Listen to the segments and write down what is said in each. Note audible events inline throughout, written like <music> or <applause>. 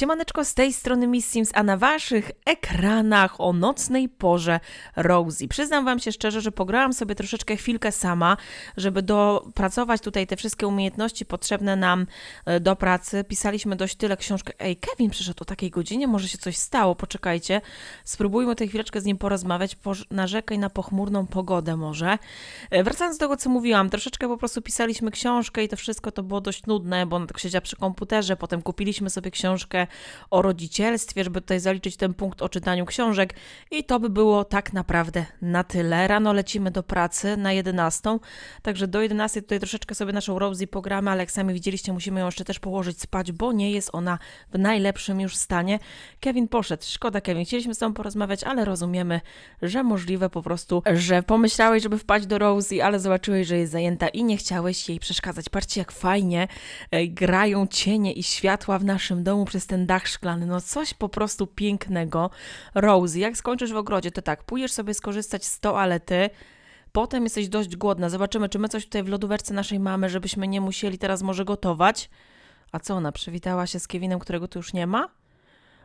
Siemaneczko, z tej strony Miss Sims, a na waszych ekranach o nocnej porze Rosie. Przyznam wam się szczerze, że pograłam sobie troszeczkę chwilkę sama, żeby dopracować tutaj te wszystkie umiejętności potrzebne nam e, do pracy. Pisaliśmy dość tyle książek. Ej, Kevin przyszedł o takiej godzinie, może się coś stało, poczekajcie. Spróbujmy tę chwileczkę z nim porozmawiać, narzekaj na pochmurną pogodę może. E, Wracając do tego, co mówiłam, troszeczkę po prostu pisaliśmy książkę i to wszystko to było dość nudne, bo ona tak siedziała przy komputerze, potem kupiliśmy sobie książkę o rodzicielstwie, żeby tutaj zaliczyć ten punkt o czytaniu książek i to by było tak naprawdę na tyle. Rano lecimy do pracy na 11, także do 11 tutaj troszeczkę sobie naszą Rosie pogramy, ale jak sami widzieliście, musimy ją jeszcze też położyć spać, bo nie jest ona w najlepszym już stanie. Kevin poszedł, szkoda Kevin, chcieliśmy z tobą porozmawiać, ale rozumiemy, że możliwe po prostu, że pomyślałeś, żeby wpaść do Rosie, ale zobaczyłeś, że jest zajęta i nie chciałeś jej przeszkadzać. Patrzcie, jak fajnie e, grają cienie i światła w naszym domu przez ten dach szklany. No coś po prostu pięknego. Rosie, jak skończysz w ogrodzie, to tak, pójdziesz sobie skorzystać z toalety, potem jesteś dość głodna. Zobaczymy, czy my coś tutaj w lodówce naszej mamy, żebyśmy nie musieli teraz może gotować. A co ona, przywitała się z Kevinem, którego tu już nie ma?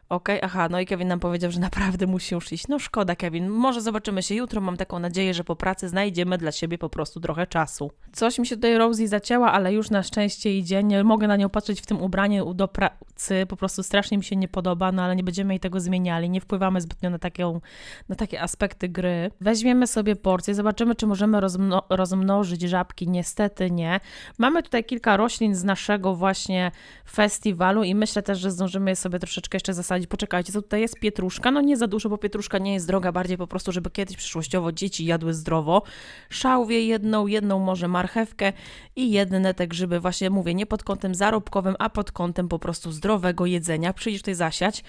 Okej, aha, no i Kevin nam powiedział, że naprawdę musi już iść. No szkoda, Kevin. Może zobaczymy się jutro. Mam taką nadzieję, że po pracy znajdziemy dla siebie po prostu trochę czasu. Coś mi się tutaj Rosie zacięła, ale już na szczęście idzie. Nie mogę na nią patrzeć w tym ubraniu do pracy. Po prostu strasznie mi się nie podoba, no ale nie będziemy jej tego zmieniali. Nie wpływamy zbytnio na, taką, na takie aspekty gry. Weźmiemy sobie porcję, zobaczymy, czy możemy rozmno rozmnożyć żabki. Niestety nie. Mamy tutaj kilka roślin z naszego właśnie festiwalu i myślę też, że zdążymy je sobie troszeczkę jeszcze zasadzić. Poczekajcie, co tutaj jest? Pietruszka. No nie za dużo, bo pietruszka nie jest droga, bardziej po prostu, żeby kiedyś przyszłościowo dzieci jadły zdrowo. Szałwię jedną, jedną może marchewkę i jedne te grzyby. Właśnie mówię, nie pod kątem zarobkowym, a pod kątem po prostu zdrowego jedzenia. Przyjdziesz tutaj zasiać.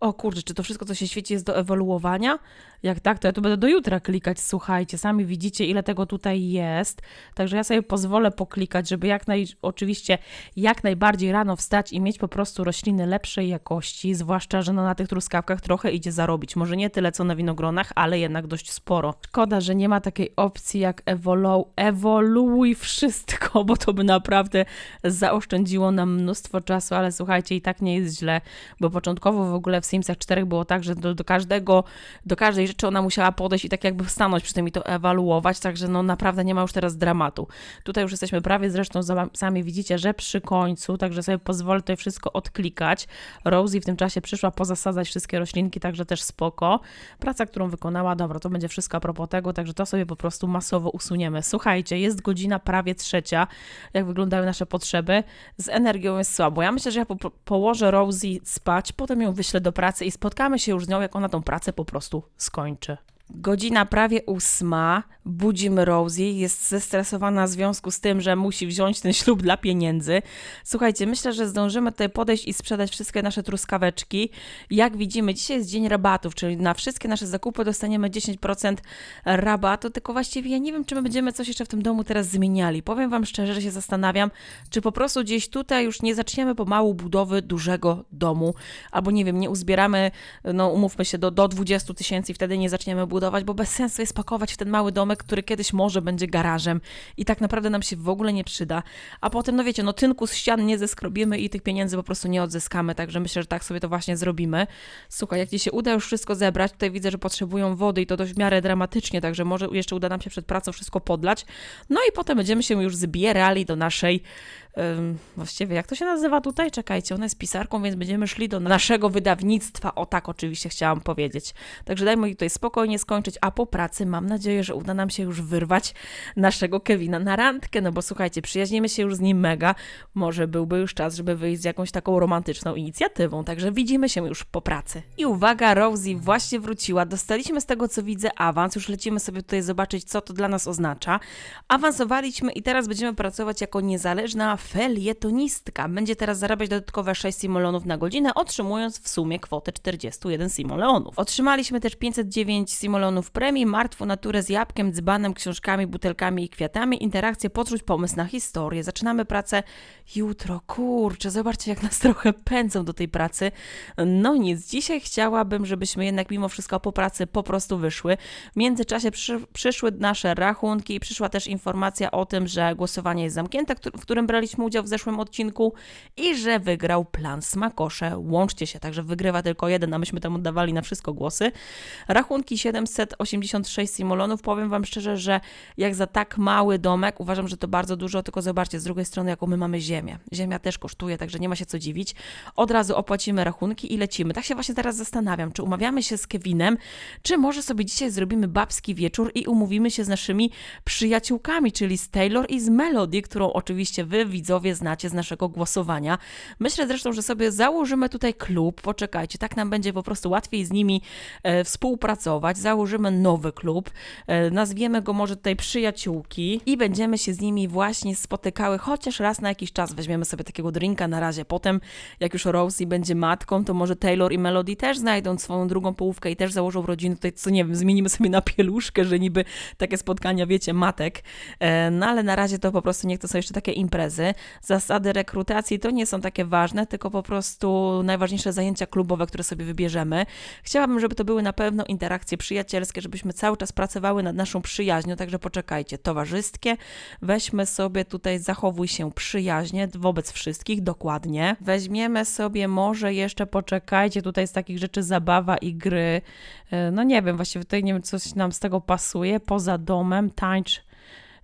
O kurczę, czy to wszystko, co się świeci, jest do ewoluowania? Jak tak, to ja tu będę do jutra klikać, słuchajcie. Sami widzicie, ile tego tutaj jest. Także ja sobie pozwolę poklikać, żeby jak naj, oczywiście jak najbardziej rano wstać i mieć po prostu rośliny lepszej jakości, zwłaszcza, że no na tych truskawkach trochę idzie zarobić. Może nie tyle, co na winogronach, ale jednak dość sporo. Szkoda, że nie ma takiej opcji jak evolu ewoluuj wszystko, bo to by naprawdę zaoszczędziło nam mnóstwo czasu, ale słuchajcie, i tak nie jest źle, bo początkowo w ogóle w Simsach 4 było tak, że do, do każdego, do każdej rzeczy ona musiała podejść i tak jakby stanąć przy tym i to ewaluować, także no naprawdę nie ma już teraz dramatu. Tutaj już jesteśmy prawie, zresztą sami widzicie, że przy końcu, także sobie pozwolę tutaj wszystko odklikać. Rosie w tym czasie przyszła pozasadzać wszystkie roślinki, także też spoko. Praca, którą wykonała, dobra, to będzie wszystko a propos tego, także to sobie po prostu masowo usuniemy. Słuchajcie, jest godzina prawie trzecia, jak wyglądają nasze potrzeby. Z energią jest słabo. Ja myślę, że ja po- położę Rosie spać, potem ją wyślę do pracy i spotkamy się już z nią, jak ona tą pracę po prostu skończy. Godzina prawie ósma, budzimy Rosie, jest zestresowana w związku z tym, że musi wziąć ten ślub dla pieniędzy. Słuchajcie, myślę, że zdążymy tutaj podejść i sprzedać wszystkie nasze truskaweczki. Jak widzimy, dzisiaj jest dzień rabatów, czyli na wszystkie nasze zakupy dostaniemy 10% rabatu, tylko właściwie ja nie wiem, czy my będziemy coś jeszcze w tym domu teraz zmieniali. Powiem Wam szczerze, że się zastanawiam, czy po prostu gdzieś tutaj już nie zaczniemy pomału budowy dużego domu, albo nie wiem, nie uzbieramy, no umówmy się, do, do 20 tysięcy i wtedy nie zaczniemy budować, bo bez sensu jest pakować w ten mały domek, który kiedyś może będzie garażem i tak naprawdę nam się w ogóle nie przyda. A potem, no wiecie, no tynku z ścian nie zeskrobimy i tych pieniędzy po prostu nie odzyskamy, także myślę, że tak sobie to właśnie zrobimy. Słuchaj, jak Ci się uda już wszystko zebrać, tutaj widzę, że potrzebują wody i to dość w miarę dramatycznie, także może jeszcze uda nam się przed pracą wszystko podlać. No i potem będziemy się już zbierali do naszej właściwie jak to się nazywa tutaj? Czekajcie, ona jest pisarką, więc będziemy szli do naszego wydawnictwa. O tak, oczywiście chciałam powiedzieć. Także dajmy jej tutaj spokojnie skończyć, a po pracy mam nadzieję, że uda nam się już wyrwać naszego Kevina na randkę, no bo słuchajcie, przyjaźnimy się już z nim mega. Może byłby już czas, żeby wyjść z jakąś taką romantyczną inicjatywą, także widzimy się już po pracy. I uwaga, Rosie właśnie wróciła. Dostaliśmy z tego, co widzę, awans. Już lecimy sobie tutaj zobaczyć, co to dla nas oznacza. Awansowaliśmy i teraz będziemy pracować jako niezależna felietonistka. Będzie teraz zarabiać dodatkowe 6 simoleonów na godzinę, otrzymując w sumie kwotę 41 simoleonów. Otrzymaliśmy też 509 simoleonów premii, martwą naturę z jabłkiem, dzbanem, książkami, butelkami i kwiatami, interakcję, poczuć pomysł na historię. Zaczynamy pracę jutro. Kurczę, zobaczcie jak nas trochę pędzą do tej pracy. No nic, dzisiaj chciałabym, żebyśmy jednak mimo wszystko po pracy po prostu wyszły. W międzyczasie przy, przyszły nasze rachunki i przyszła też informacja o tym, że głosowanie jest zamknięte, w którym braliśmy udział w zeszłym odcinku i że wygrał plan Smakosze. Łączcie się, także wygrywa tylko jeden, a myśmy tam oddawali na wszystko głosy. Rachunki 786 simolonów. Powiem Wam szczerze, że jak za tak mały domek, uważam, że to bardzo dużo, tylko zobaczcie z drugiej strony, jaką my mamy ziemię. Ziemia też kosztuje, także nie ma się co dziwić. Od razu opłacimy rachunki i lecimy. Tak się właśnie teraz zastanawiam, czy umawiamy się z Kevinem, czy może sobie dzisiaj zrobimy babski wieczór i umówimy się z naszymi przyjaciółkami, czyli z Taylor i z Melody, którą oczywiście Wy, widzowie, znacie z naszego głosowania. Myślę zresztą, że sobie założymy tutaj klub. Poczekajcie, tak nam będzie po prostu łatwiej z nimi e, współpracować. Założymy nowy klub, e, nazwiemy go może tutaj przyjaciółki i będziemy się z nimi właśnie spotykały chociaż raz na jakiś czas. Weźmiemy sobie takiego drinka na razie. Potem, jak już Rosie będzie matką, to może Taylor i Melody też znajdą swoją drugą połówkę i też założą rodzinę. Tutaj, co nie wiem, zmienimy sobie na pieluszkę, że niby takie spotkania, wiecie, matek. E, no ale na razie to po prostu niech to są jeszcze takie imprezy. Zasady rekrutacji. To nie są takie ważne, tylko po prostu najważniejsze zajęcia klubowe, które sobie wybierzemy. Chciałabym, żeby to były na pewno interakcje przyjacielskie, żebyśmy cały czas pracowały nad naszą przyjaźnią, także poczekajcie, towarzyskie, weźmy sobie tutaj, zachowuj się przyjaźnie wobec wszystkich, dokładnie. Weźmiemy sobie może jeszcze, poczekajcie, tutaj z takich rzeczy zabawa i gry, e, no nie wiem, właściwie tutaj nie wiem, coś nam z tego pasuje, poza domem, tańcz,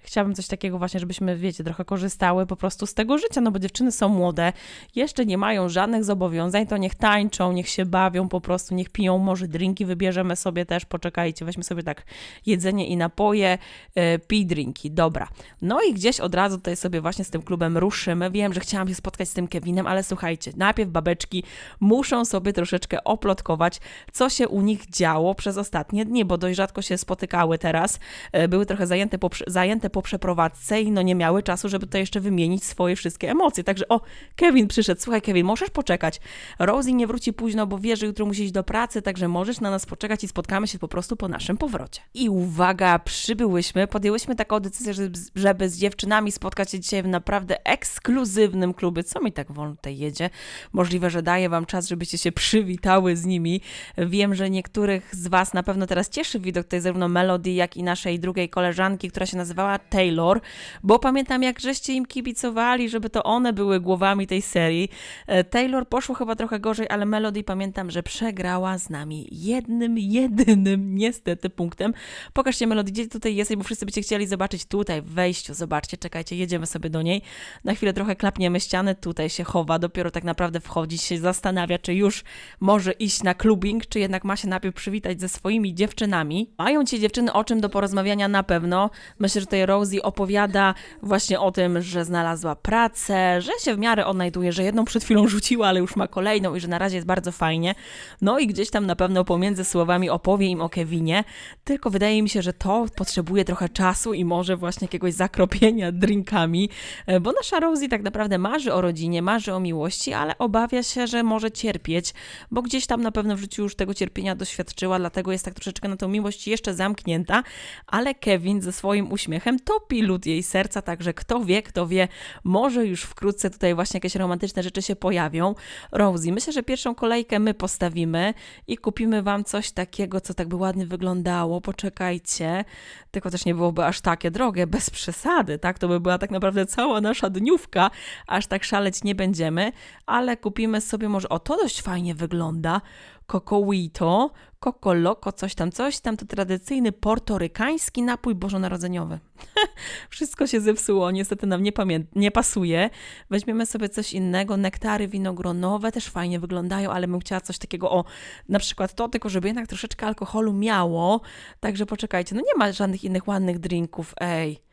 chciałabym coś takiego właśnie, żebyśmy, wiecie, trochę korzystały po prostu z tego życia, no bo dziewczyny są młode, jeszcze nie mają żadnych zobowiązań, to niech tańczą, niech się bawią po prostu, niech piją może drinki, wybierzemy sobie też, poczekajcie, weźmy sobie tak jedzenie i napoje, yy, pij drinki, dobra. No i gdzieś od razu tutaj sobie właśnie z tym klubem ruszymy. Wiem, że chciałam się spotkać z tym Kevinem, ale słuchajcie, najpierw babeczki muszą sobie troszeczkę oplotkować, co się u nich działo przez ostatnie dni, bo dość rzadko się spotykały teraz, yy, były trochę zajęte, zajęte po przeprowadzce i no nie miały czasu, żeby to jeszcze wymienić swoje wszystkie emocje. Także o, Kevin przyszedł. Słuchaj, Kevin, możesz poczekać. Rosie nie wróci późno, bo wie, że jutro musi iść do pracy, także możesz na nas poczekać i spotkamy się po prostu po naszym powrocie. I uwaga, przybyłyśmy, podjęłyśmy taką decyzję, żeby, żeby z dziewczynami spotkać się dzisiaj w naprawdę ekskluzywnym klubie. Co mi tak wolno tutaj jedzie? Możliwe, że daję wam czas, żebyście się przywitały z nimi. Wiem, że niektórych z was na pewno teraz cieszy widok tej zarówno Melody, jak i naszej drugiej koleżanki, która się nazywała Taylor, bo pamiętam jak żeście im kibicowali, żeby to one były głowami tej serii. E, Taylor poszło chyba trochę gorzej, ale Melody pamiętam, że przegrała z nami jednym, jedynym niestety punktem. Pokażcie Melody, gdzie tutaj jesteś, bo wszyscy byście chcieli zobaczyć tutaj w wejściu. Zobaczcie, czekajcie, jedziemy sobie do niej. Na chwilę trochę klapniemy ściany, tutaj się chowa, dopiero tak naprawdę wchodzi, się zastanawia, czy już może iść na clubbing, czy jednak ma się najpierw przywitać ze swoimi dziewczynami. Mają ci dziewczyny o czym do porozmawiania na pewno. Myślę, że tutaj Rosie opowiada właśnie o tym, że znalazła pracę, że się w miarę odnajduje, że jedną przed chwilą rzuciła, ale już ma kolejną i że na razie jest bardzo fajnie. No i gdzieś tam na pewno pomiędzy słowami opowie im o Kevinie, tylko wydaje mi się, że to potrzebuje trochę czasu i może właśnie jakiegoś zakropienia drinkami, e, bo nasza Rosie tak naprawdę marzy o rodzinie, marzy o miłości, ale obawia się, że może cierpieć, bo gdzieś tam na pewno w życiu już tego cierpienia doświadczyła, dlatego jest tak troszeczkę na tą miłość jeszcze zamknięta, ale Kevin ze swoim uśmiechem topi lód jej serca, także kto wie, kto wie, może już wkrótce tutaj właśnie jakieś romantyczne rzeczy się pojawią. Rosie, myślę, że pierwszą kolejkę my postawimy i kupimy wam coś takiego, co tak by ładnie wyglądało. Poczekajcie, tylko też nie byłoby aż takie drogie, bez przesady, tak? To by była tak naprawdę cała nasza dniówka, aż tak szaleć nie będziemy, ale kupimy sobie może, o to dość fajnie wygląda, Cocoito, Coco Loco, coś tam, coś tam, to tradycyjny portorykański napój bożonarodzeniowy. <laughs> Wszystko się zepsuło, niestety nam nie, nie pasuje. Weźmiemy sobie coś innego, nektary winogronowe też fajnie wyglądają, ale bym chciała coś takiego, o na przykład to, tylko żeby jednak troszeczkę alkoholu miało, także poczekajcie, no nie ma żadnych innych ładnych drinków, ej.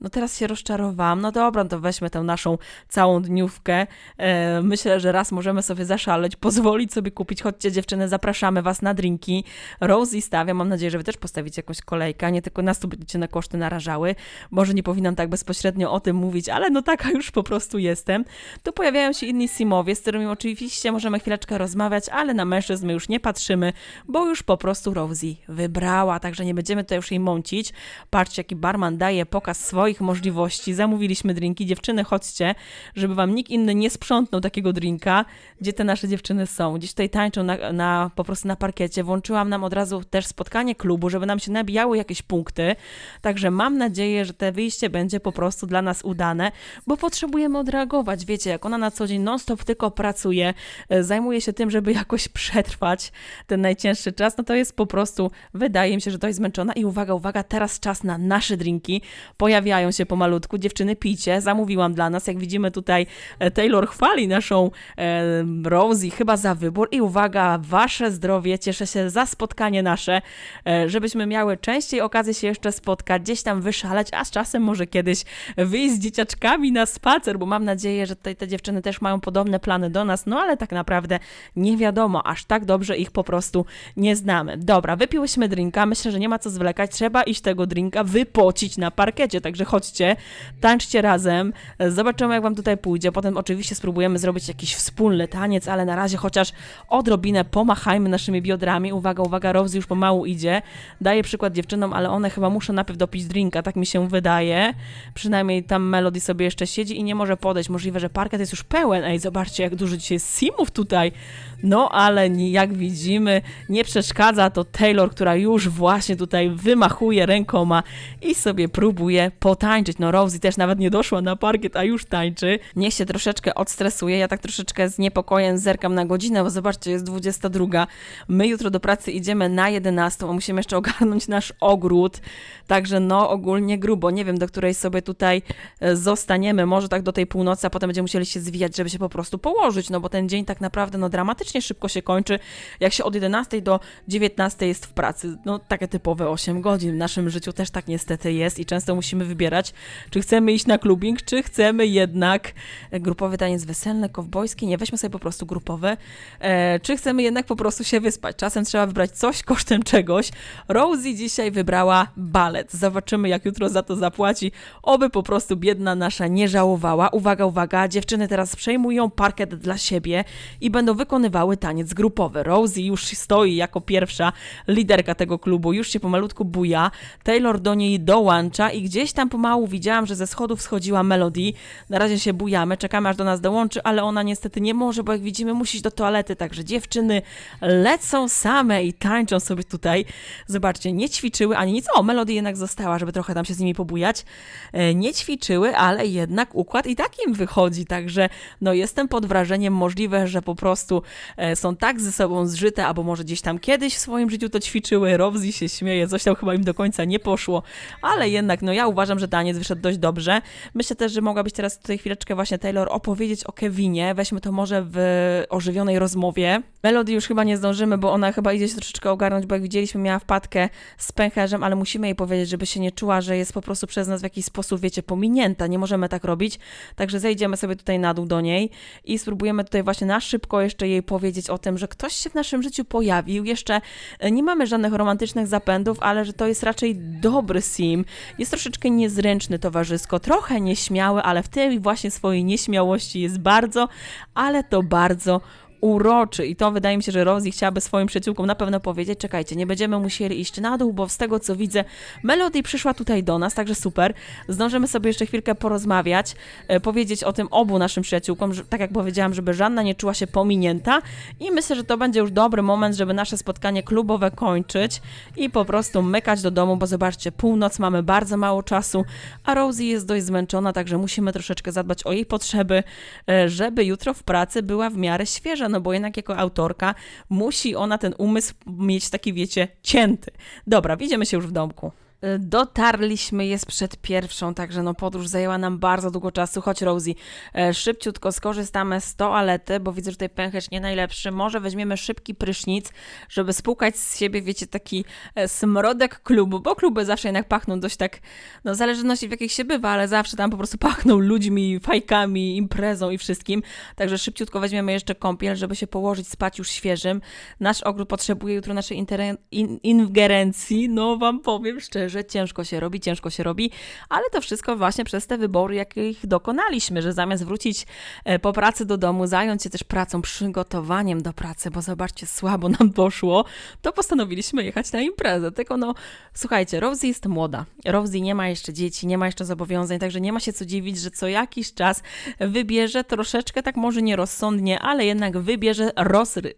No teraz się rozczarowałam. No dobra, no to weźmy tę naszą całą dniówkę. E, myślę, że raz możemy sobie zaszaleć, pozwolić sobie kupić. Chodźcie dziewczyny, zapraszamy was na drinki. Rosie stawia, mam nadzieję, że wy też postawicie jakąś kolejkę, nie tylko nas tu będziecie na koszty narażały. Może nie powinnam tak bezpośrednio o tym mówić, ale no taka już po prostu jestem. Tu pojawiają się inni simowie, z którymi oczywiście możemy chwileczkę rozmawiać, ale na mężczyzn my już nie patrzymy, bo już po prostu Rosie wybrała, także nie będziemy tutaj już jej mącić. Patrzcie, jaki barman daje pokaz swoich możliwości. Zamówiliśmy drinki. Dziewczyny, chodźcie, żeby wam nikt inny nie sprzątnął takiego drinka. Gdzie te nasze dziewczyny są? Gdzieś tutaj tańczą na, na, po prostu na parkiecie. Włączyłam nam od razu też spotkanie klubu, żeby nam się nabijały jakieś punkty. Także mam nadzieję, że te wyjście będzie po prostu dla nas udane, bo potrzebujemy odreagować. Wiecie, jak ona na co dzień non-stop tylko pracuje, e, zajmuje się tym, żeby jakoś <laughs> przetrwać ten najcięższy czas, no to jest po prostu, wydaje mi się, że to jest zmęczona. I uwaga, uwaga, teraz czas na nasze drinki. Pojawiają się pomalutku. Dziewczyny, pijcie. Zamówiłam dla nas. Jak widzimy tutaj, e, Taylor chwali naszą e, Rosie chyba za wybór. I uwaga, wasze zdrowie. Cieszę się za spotkanie nasze, e, żebyśmy miały częściej okazję się jeszcze spotkać, gdzieś tam wyszaleć, a z czasem może kiedyś wyjść z dzieciaczkami na spacer, bo mam nadzieję, że tutaj te dziewczyny też mają podobne plany do nas, no ale tak naprawdę nie wiadomo, aż tak dobrze ich po prostu nie znamy. Dobra, wypiłyśmy drinka, myślę, że nie ma co zwlekać, trzeba iść tego drinka wypocić na parkiecie, także chodźcie, tańczcie razem, zobaczymy jak wam tutaj pójdzie, potem oczywiście spróbujemy zrobić jakiś wspólny taniec, ale na razie chociaż odrobinę pomachajmy naszymi biodrami, uwaga, uwaga, Rosie już pomału idzie, daję przykład dziewczynom, ale one chyba muszą najpierw dopić drinka, tak mi się wydaje, przynajmniej tam Melody sobie jeszcze siedzi i nie może podejść, możliwe, że parkiet jest już pełen, ej, zobaczcie jak dużo dzisiaj simów tutaj, no ale jak widzimy, nie przeszkadza to Taylor, która już właśnie tutaj wymachuje rękoma i sobie próbuje potańczyć. No Rosie też nawet nie doszła na parkiet, a już tańczy. Niech się troszeczkę odstresuje. Ja tak troszeczkę z niepokojem zerkam na godzinę, bo zobaczcie, jest 22. My jutro do pracy idziemy na 11, a musimy jeszcze <laughs> ogarnąć nasz ogród. Także no ogólnie grubo. Nie wiem, do której sobie tutaj e, zostaniemy. Może tak do tej północy, a potem będziemy musieli się zwijać, żeby się po prostu położyć, no bo ten dzień tak naprawdę no dramatycznie szybko się kończy. Jak się od 11 do 19 jest w pracy, no takie typowe 8 godzin. W naszym życiu też tak niestety jest i często musimy wybierać, czy chcemy iść na clubbing, czy chcemy jednak e, grupowy taniec weselny, kowbojski, nie, weźmy sobie po prostu grupowy, e, czy chcemy jednak po prostu się wyspać. Czasem trzeba wybrać coś kosztem czegoś. Rosie dzisiaj wybrała balet. Zobaczymy, jak jutro za to zapłaci. Oby po prostu biedna nasza nie żałowała. Uwaga, uwaga, dziewczyny teraz przejmują parkiet dla siebie i będą wykonywały taniec grupowy. Rosie już stoi jako pierwsza liderka tego klubu, już się pomalutku buja. Taylor do niej dołącza i gdzieś tam pomału widziałam, że ze schodów schodziła Melody. Na razie się bujamy, czekamy aż do nas dołączy, ale ona niestety nie może, bo jak widzimy musi do toalety, także dziewczyny lecą same i tańczą sobie tutaj. Zobaczcie, nie ćwiczyły ani nic. O, Melody jednak została, żeby trochę tam się z nimi pobujać. E, Nie ćwiczyły, ale jednak układ i tak im wychodzi, także no jestem pod wrażeniem możliwe, że po prostu są tak ze sobą zżyte, albo może gdzieś tam kiedyś w swoim życiu to ćwiczyły. Rosie się śmieje, coś tam chyba im do końca nie poszło, ale jednak no ja uważam, że taniec wyszedł dość dobrze. Myślę też, że mogłabyś teraz tutaj chwileczkę właśnie Taylor opowiedzieć o Kevinie. Weźmy to może w ożywionej rozmowie. Melody już chyba nie zdążymy, bo ona chyba idzie się troszeczkę ogarnąć, bo jak widzieliśmy miała wpadkę z pęcherzem, ale musimy jej powiedzieć, żeby się nie czuła, że jest po prostu przez nas w jakiś sposób, wiecie, pominięta. Nie możemy tak robić. Także zejdziemy sobie tutaj na dół do niej i spróbujemy tutaj właśnie na szybko jeszcze jej powiedzieć o tym, że ktoś się w naszym życiu pojawił. Jeszcze e, nie mamy żadnych romantycznych zapędów, ale że to jest raczej dobry sim. Jest troszeczkę niezręczny towarzysko, trochę nieśmiały, ale w tej właśnie swojej nieśmiałości jest bardzo, ale to bardzo uroczy i to wydaje mi się, że Rosie chciałaby swoim przyjaciółkom na pewno powiedzieć, czekajcie, nie będziemy musieli iść na dół, bo z tego co widzę, Melody przyszła tutaj do nas, także super. Zdążymy sobie jeszcze chwilkę porozmawiać, e, powiedzieć o tym obu naszym przyjaciółkom, że, tak jak powiedziałam, żeby żadna nie czuła się pominięta i myślę, że to będzie już dobry moment, żeby nasze spotkanie klubowe kończyć i po prostu mykać do domu, bo zobaczcie, północ, mamy bardzo mało czasu, a Rosie jest dość zmęczona, także musimy troszeczkę zadbać o jej potrzeby, e, żeby jutro w pracy była w miarę świeża, no bo jednak jako autorka musi ona ten umysł mieć taki, wiecie, cięty. Dobra, widzimy się już w domku. Dotarliśmy, jest przed pierwszą, także no podróż zajęła nam bardzo długo czasu. Chodź Rosie, e, szybciutko skorzystamy z toalety, bo widzę, że tutaj pęcherz nie najlepszy. Może weźmiemy szybki prysznic, żeby spłukać z siebie, wiecie, taki e, smrodek klubu, bo kluby zawsze jednak pachną dość tak, no w zależności w jakich się bywa, ale zawsze tam po prostu pachną ludźmi, fajkami, imprezą i wszystkim. Także szybciutko weźmiemy jeszcze kąpiel, żeby się położyć, spać już świeżym. Nasz ogród potrzebuje jutro naszej in- ingerencji, no wam powiem szczerze, ciężko się robi, ciężko się robi, ale to wszystko właśnie przez te wybory, jakich dokonaliśmy, że zamiast wrócić e, po pracy do domu, zająć się też pracą, przygotowaniem do pracy, bo zobaczcie, słabo nam poszło, to postanowiliśmy jechać na imprezę. Tylko no, słuchajcie, Rosie jest młoda, Rosie nie ma jeszcze dzieci, nie ma jeszcze zobowiązań, także nie ma się co dziwić, że co jakiś czas wybierze troszeczkę, tak może nierozsądnie, ale jednak wybierze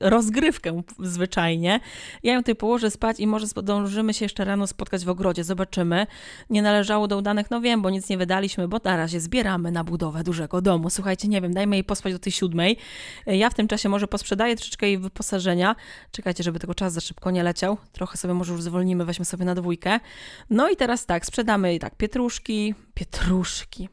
rozgrywkę zwyczajnie. Ja ją tutaj położę spać i może zdążymy się jeszcze rano spotkać w ogrodzie, zobaczymy. Nie należało do udanych, no wiem, bo nic nie wydaliśmy, bo na razie zbieramy na budowę dużego domu. Słuchajcie, nie wiem, dajmy jej pospać do tej siódmej. Ja w tym czasie może posprzedaję troszeczkę jej wyposażenia. Czekajcie, żeby tego czas za szybko nie leciał. Trochę sobie może już zwolnimy, weźmy sobie na dwójkę. No i teraz tak, sprzedamy jej tak pietruszki, pietruszki,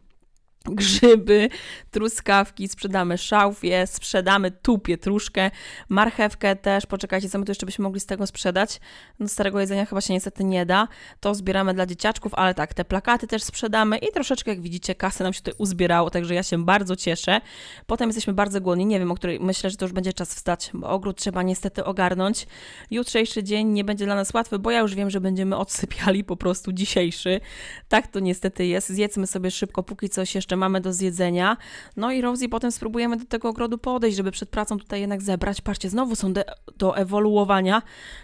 grzyby, truskawki, sprzedamy szałwię, sprzedamy tu pietruszkę, marchewkę też, poczekajcie, co my tu jeszcze byśmy mogli z tego sprzedać, no starego jedzenia chyba się niestety nie da, to zbieramy dla dzieciaczków, ale tak, te plakaty też sprzedamy i troszeczkę, jak widzicie, kasy nam się tutaj uzbierało, także ja się bardzo cieszę. Potem jesteśmy bardzo głodni, nie wiem, o której, myślę, że to już będzie czas wstać, bo ogród trzeba niestety ogarnąć. Jutrzejszy dzień nie będzie dla nas łatwy, bo ja już wiem, że będziemy odsypiali po prostu dzisiejszy. Tak to niestety jest, zjedzmy sobie szybko, póki coś jeszcze mamy do zjedzenia. No i Rosie potem spróbujemy do tego ogrodu podejść, żeby przed pracą tutaj jednak zebrać. Patrzcie, znowu są de- do ewoluowania.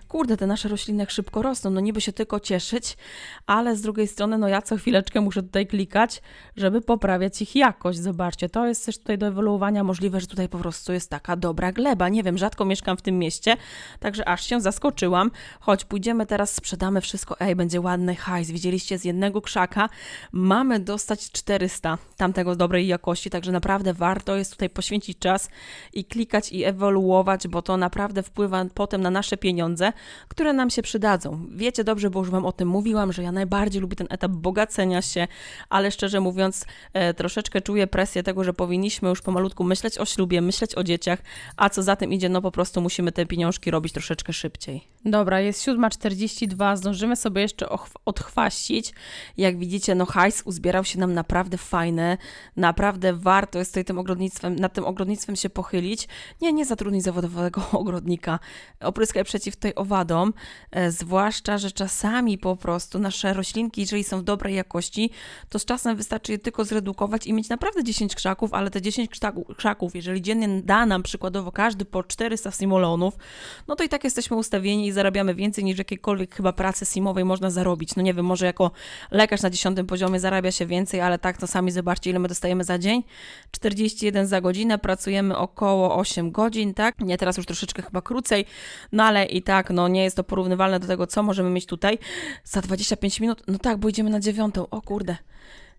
Kurde, te nasze rośliny jak szybko rosną, no niby się tylko cieszyć, ale z drugiej strony, no ja co chwileczkę muszę tutaj klikać, żeby poprawiać ich jakość. Zobaczcie, to jest też tutaj do ewoluowania możliwe, że tutaj po prostu jest taka dobra gleba. Nie wiem, rzadko mieszkam w tym mieście, także aż się zaskoczyłam. Chodź, pójdziemy teraz, sprzedamy wszystko. Ej, będzie ładny hajs. Widzieliście, z jednego krzaka mamy dostać 400 tamtego dobrej jakości, także naprawdę warto jest tutaj poświęcić czas i klikać i ewoluować, bo to naprawdę wpływa potem na nasze pieniądze, które nam się przydadzą. Wiecie dobrze, bo już Wam o tym mówiłam, że ja najbardziej lubię ten etap bogacenia się, ale szczerze mówiąc, e, troszeczkę czuję presję tego, że powinniśmy już pomalutku myśleć o ślubie, myśleć o dzieciach, a co za tym idzie, no po prostu musimy te pieniążki robić troszeczkę szybciej. Dobra, jest 7.42, zdążymy sobie jeszcze odchwaścić. Jak widzicie, no hajs uzbierał się nam naprawdę fajny, naprawdę warto jest tutaj tym ogrodnictwem, nad tym ogrodnictwem się pochylić. Nie, nie zatrudnij zawodowego <laughs> ogrodnika, opryskaj przeciw tej owadom, e, zwłaszcza, że czasami po prostu nasze roślinki, jeżeli są w dobrej jakości, to z czasem wystarczy je tylko zredukować i mieć naprawdę 10 krzaków, ale te 10 krzaku- krzaków, jeżeli dziennie da nam przykładowo każdy po 400 simolonów, no to i tak jesteśmy ustawieni i zarabiamy więcej niż jakiejkolwiek chyba pracy simowej można zarobić. No nie wiem, może jako lekarz na 10 poziomie zarabia się więcej, ale tak to sami zobaczcie, ile my dostajemy za dzień. 41 za godzinę, pracujemy około 8 godzin, tak? Nie, teraz już troszeczkę chyba krócej, no ale i tak, no nie jest to porównywalne do tego, co możemy mieć tutaj. Za 25 minut, no tak, bo idziemy na dziewiątą, o kurde.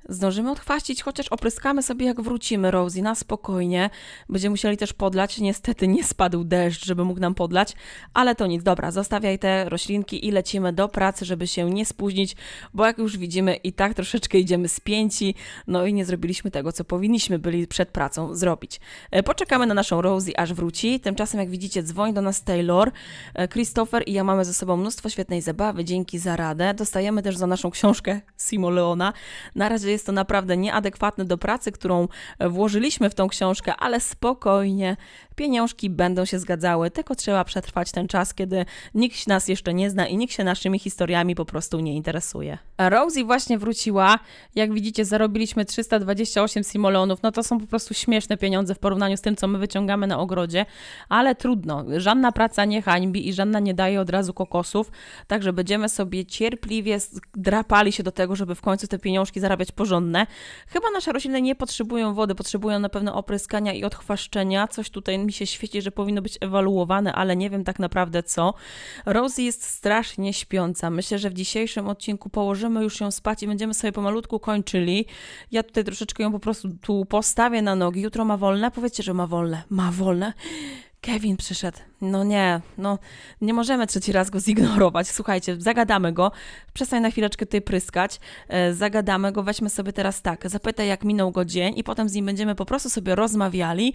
Zdążymy odchwaścić, chociaż opryskamy sobie jak wrócimy, Rosie, na spokojnie. Będziemy musieli też podlać. Niestety nie spadł deszcz, żeby mógł nam podlać, ale to nic. Dobra, zostawiaj te roślinki i lecimy do pracy, żeby się nie spóźnić, bo jak już widzimy, i tak troszeczkę idziemy spięci, no i nie zrobiliśmy tego, co powinniśmy byli przed pracą zrobić. E, Poczekamy na naszą Rosie, aż wróci. Tymczasem, jak widzicie, dzwoni do nas Taylor, e, Christopher i ja mamy ze sobą mnóstwo świetnej zabawy. Dzięki za radę. Dostajemy też za naszą książkę Simo Leona. Na razie jest to naprawdę nieadekwatne do pracy, którą e, włożyliśmy w tą książkę, ale spokojnie, pieniążki będą się zgadzały, tylko trzeba przetrwać ten czas, kiedy nikt nas jeszcze nie zna i nikt się naszymi historiami po prostu nie interesuje. Rosie właśnie wróciła. Jak widzicie, zarobiliśmy 328 simolonów. No to są po prostu śmieszne pieniądze w porównaniu z tym, co my wyciągamy na ogrodzie, ale trudno. Żadna praca nie hańbi i żadna nie daje od razu kokosów, także będziemy sobie cierpliwie drapali się do tego, żeby w końcu te pieniążki zarabiać porządne. Chyba nasze rośliny nie potrzebują wody, potrzebują na pewno opryskania i odchwaszczenia. Coś tutaj mi się świeci, że powinno być ewaluowane, ale nie wiem tak naprawdę co. Rosie jest strasznie śpiąca. Myślę, że w dzisiejszym odcinku położymy już ją spać i będziemy sobie pomalutku kończyli. Ja tutaj troszeczkę ją po prostu tu postawię na nogi. Jutro ma wolne. Powiedzcie, że ma wolne. Ma wolne. Kevin przyszedł. No nie, no nie możemy trzeci raz go zignorować. Słuchajcie, zagadamy go, przestań na chwileczkę tutaj pryskać, e, zagadamy go, weźmy sobie teraz tak, zapytaj jak minął go dzień i potem z nim będziemy po prostu sobie rozmawiali,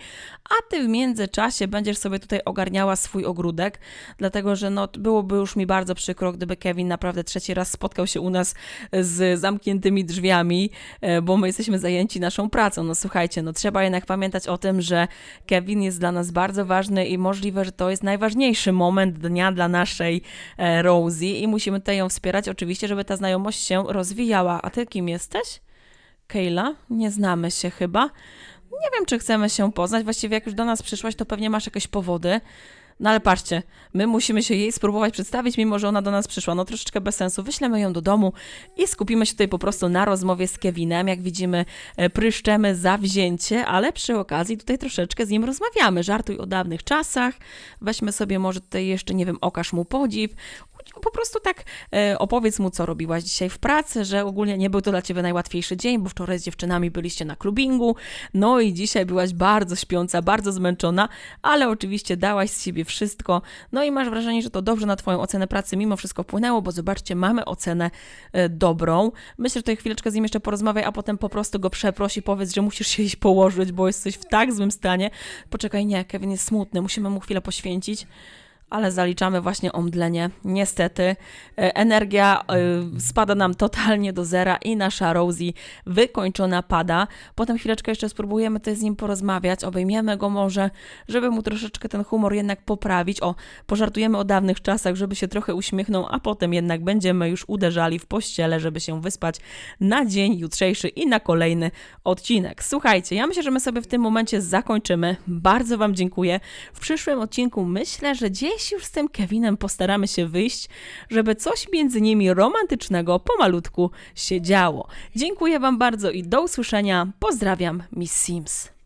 a ty w międzyczasie będziesz sobie tutaj ogarniała swój ogródek, dlatego że no byłoby już mi bardzo przykro, gdyby Kevin naprawdę trzeci raz spotkał się u nas z zamkniętymi drzwiami, e, bo my jesteśmy zajęci naszą pracą. No słuchajcie, no trzeba jednak pamiętać o tym, że Kevin jest dla nas bardzo ważny i możliwe, że to jest najważniejszy moment dnia dla naszej e, Rosie i musimy tutaj ją wspierać oczywiście, żeby ta znajomość się rozwijała. A ty kim jesteś? Kayla? Nie znamy się chyba. Nie wiem, czy chcemy się poznać. Właściwie jak już do nas przyszłaś, to pewnie masz jakieś powody. No ale patrzcie, my musimy się jej spróbować przedstawić, mimo że ona do nas przyszła. No troszeczkę bez sensu. Wyślemy ją do domu i skupimy się tutaj po prostu na rozmowie z Kevinem. Jak widzimy, e, pryszczemy zawzięcie, ale przy okazji tutaj troszeczkę z nim rozmawiamy. Żartuj o dawnych czasach. Weźmy sobie może tutaj jeszcze, nie wiem, okaż mu podziw. Po prostu tak e, opowiedz mu, co robiłaś dzisiaj w pracy, że ogólnie nie był to dla ciebie najłatwiejszy dzień, bo wczoraj z dziewczynami byliście na klubingu, no i dzisiaj byłaś bardzo śpiąca, bardzo zmęczona, ale oczywiście dałaś z siebie wszystko, no i masz wrażenie, że to dobrze na twoją ocenę pracy mimo wszystko wpłynęło, bo zobaczcie, mamy ocenę e, dobrą. Myślę, że tutaj chwileczkę z nim jeszcze porozmawiaj, a potem po prostu go przeproś i powiedz, że musisz się iść położyć, bo jesteś w tak złym stanie. Poczekaj, nie, Kevin jest smutny, musimy mu chwilę poświęcić ale zaliczamy właśnie omdlenie. Niestety e, energia e, spada nam totalnie do zera i nasza Rosie wykończona pada. Potem chwileczkę jeszcze spróbujemy tutaj z nim porozmawiać, obejmiemy go może, żeby mu troszeczkę ten humor jednak poprawić. O, pożartujemy o dawnych czasach, żeby się trochę uśmiechnął, a potem jednak będziemy już uderzali w pościele, żeby się wyspać na dzień jutrzejszy i na kolejny odcinek. Słuchajcie, ja myślę, że my sobie w tym momencie zakończymy. Bardzo Wam dziękuję. W przyszłym odcinku myślę, że gdzieś gdzieś już z tym Kevinem postaramy się wyjść, żeby coś między nimi romantycznego pomalutku się działo. Dziękuję Wam bardzo i do usłyszenia. Pozdrawiam, Miss Sims.